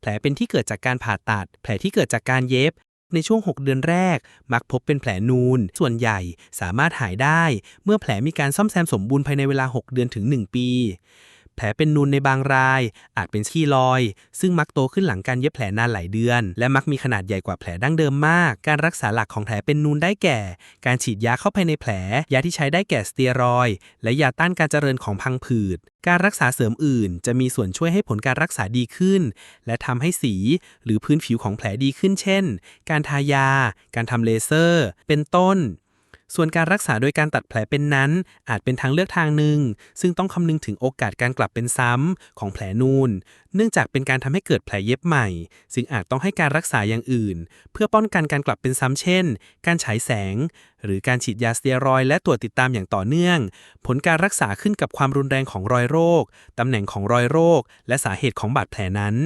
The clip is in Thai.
แผลเป็นที่เกิดจากการผ่าตัด แผลที่เกิดจากการเย็บ ในช่วง 6 เดือนแรก มักพบเป็นแผลนูน ส่วนใหญ่สามารถหายได้ เมื่อแผลมีการซ่อมแซมสมบูรณ์ภายในเวลา 6 เดือนถึง 1 ปี แผลเป็นนูนในบางราย อาจเป็นขี้รอย ซึ่งมักโตขึ้นหลังการเย็บแผลนานหลายเดือน และมักมีขนาดใหญ่กว่าแผลดั้งเดิมมาก การรักษาหลักของแผลเป็นนูนได้แก่ การฉีดยาเข้าไปในแผล ยาที่ใช้ได้แก่สเตียรอย และยาต้านการเจริญของพังผืด การรักษาเสริมอื่น จะมีส่วนช่วยให้ผลการรักษาดีขึ้น และทำให้สีหรือพื้นผิวของแผลดีขึ้น เช่น การทายา การทำเลเซอร์ เป็นต้น ส่วนการรักษาโดยการตัดแผลเป็นนั้น อาจเป็นทางเลือกทางหนึ่ง ซึ่งต้องคำนึงถึงโอกาสการกลับเป็นซ้ำของแผลนูน เนื่องจากเป็นการทำให้เกิดแผลเย็บใหม่ ซึ่งอาจต้องให้การรักษาอย่างอื่น เพื่อป้องกันการกลับเป็นซ้ำเช่น การฉายแสง หรือการฉีดยาสเตียรอยและตรวจติดตามอย่างต่อเนื่อง ผลการรักษาขึ้นกับความรุนแรงของรอยโรคตำแหน่งของรอยโรค และสาเหตุของบาดแผลนั้น